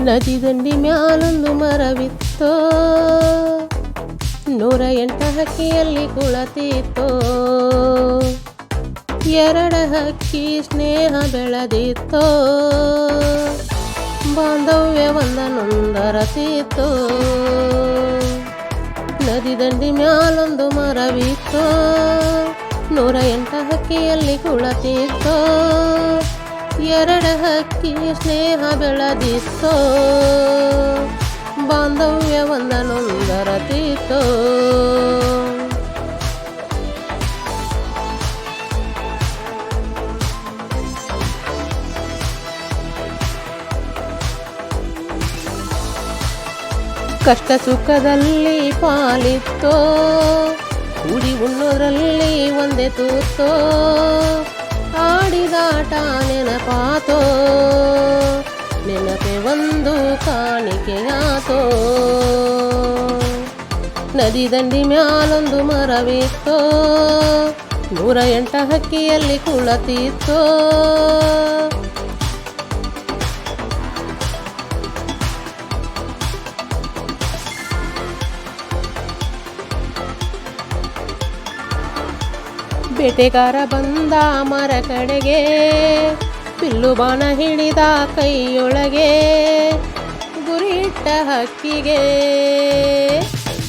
ನದಿ ದಂಡಿ ಮ್ಯಾಲೊಂದು ಮರವಿತ್ತೋ? ನೂರ ಎಂಟ ಹಕ್ಕಿಯಲ್ಲಿ ಕುಳತಿತ್ತೋ ಎರಡ ಹಕ್ಕಿ ಸ್ನೇಹ ಬೆಳೆದಿತ್ತೋ? ಬಾಂಧವ್ಯ ಒಂದನೊಂದರತಿತ್ತೋ ನದಿ ದಂಡಿ ಮ್ಯಾಲೊಂದು ಮರವಿತ್ತೋ? ನೂರ ಎಂಟ ಹಕ್ಕಿಯಲ್ಲಿ ಕುಳತಿತ್ತೋ ಎರಡ ಹಕ್ಕಿ ಸ್ನೇಹ ಬೆಳದಿತ್ತೋ? ಬಾಂಧವ್ಯ ಒಂದನೊಂದರತಿತ್ತೋ ಕಷ್ಟ ಸುಖದಲ್ಲಿ ಪಾಲಿತ್ತೋ? ಕೂಡಿ ಉಣ್ಣೋದ್ರಲ್ಲಿ ಒಂದೇ ತೂತೋ ಆಡಿದಾಟ ನೆನಪಾತೋ? ನೆನಪೆ ಒಂದು ಕಾಣಿಕೆಯಾತೋ? ನದಿ ದಂಡಿ ಮ್ಯಾಲೊಂದು ಮರವಿತ್ತೋ? ನೂರ ಎಂಟ ಹಕ್ಕಿಯಲ್ಲಿ ಕುಳತಿತ್ತೋ ಬೇಟೆಗಾರ ಬಂದ ಮರ ಕಡೆಗೆ ಬಿಲ್ಲು ಬಾಣ ಹಿಡಿದ ಕೈಯೊಳಗೆ ಗುರಿಟ್ಟ ಹಕ್ಕಿಗೆ.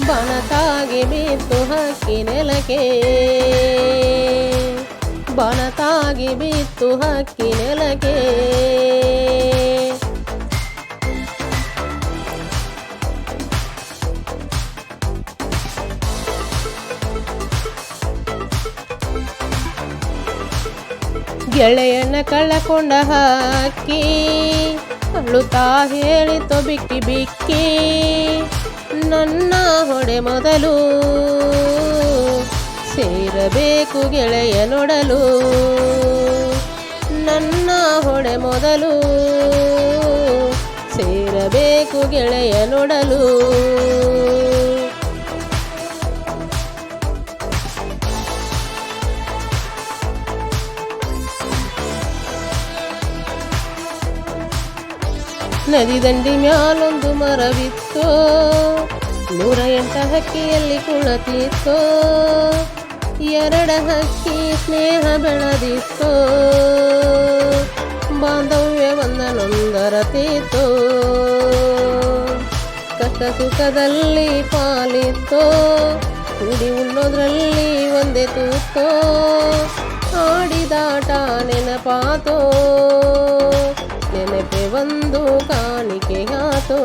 ಬಾಣ ತಾಗಿ ಬಿತ್ತು ಹಕ್ಕಿ ನೆಲಕ್ಕೆ. ಬಾಣ ತಾಗಿ ಬಿತ್ತು ಹಕ್ಕಿ ನೆಲಕ್ಕೆ. ಗೆಳೆಯನ ಕಳ್ಳಕೊಂಡ ಹಾಕಿ, ಅಳುತ್ತಾ ಹೇಳಿತು ಬಿಕ್ಕಿ ಬಿಕ್ಕಿ, ನನ್ನ ಹೊಡೆ ಮೊದಲು ಸೇರಬೇಕು ಗೆಳೆಯ ನೋಡಲು, ನನ್ನ ಹೊಡೆ ಮೊದಲು ಸೇರಬೇಕು ಗೆಳೆಯ ನೋಡಲು. ನದಿ ದಂಡಿ ಮ್ಯಾಲೊಂದು ಮರವಿತ್ತು? ನೂರ ಎಂಟ ಹಕ್ಕಿಯಲ್ಲಿ ಕುಳತಿತ್ತು ಎರಡ ಹಕ್ಕಿ ಸ್ನೇಹ ಬೆಳೆದಿತ್ತೋ? ಬಾಂಧವ್ಯ ಒಂದನೊಂದರತಿತ್ತೋ ಕಷ್ಟ ಸುಖದಲ್ಲಿ ಪಾಲಿತ್ತು? ಕುಡಿ ಉಣ್ಣೋದ್ರಲ್ಲಿ ಒಂದೇ ತೂತೋ? ಆಡಿದಾಟ ನೆನಪಾತೋ? ನೆನಪೆ ಒಂದು ಕಾಣಿಕೆಯಾತು.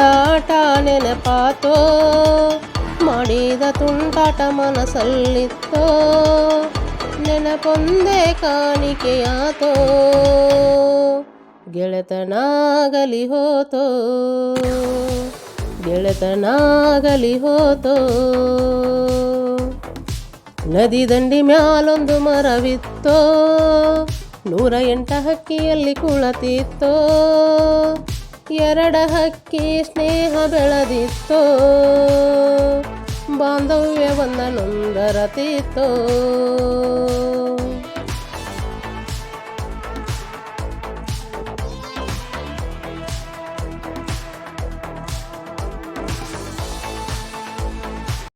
ಆಟ ನೆನಪಾತೋ ಮಾಡಿದ ತುಂಟಾಟ ಮನಸ್ಸಲ್ಲಿತ್ತೋ ನೆನಪೊಂದೇ ಕಾಣಿಕೆಯಾತೋ. ಗೆಳೆತನಾಗಲಿ ಹೋತೋ. ಗೆಳೆತನಾಗಲಿ ಹೋತೋ. ನದಿ ದಂಡಿ ಮ್ಯಾಲೊಂದು ಮರವಿತ್ತೋ. ನೂರ ಎಂಟ ಹಕ್ಕಿಯಲ್ಲಿ ಕುಳತಿತ್ತೋ. ಎರಡ ಹಕ್ಕಿ ಸ್ನೇಹ ಬೆಳೆದಿತ್ತೋ. ಬಾಂಧವ್ಯ ಒಂದನೊಂದರತಿತ್ತೋ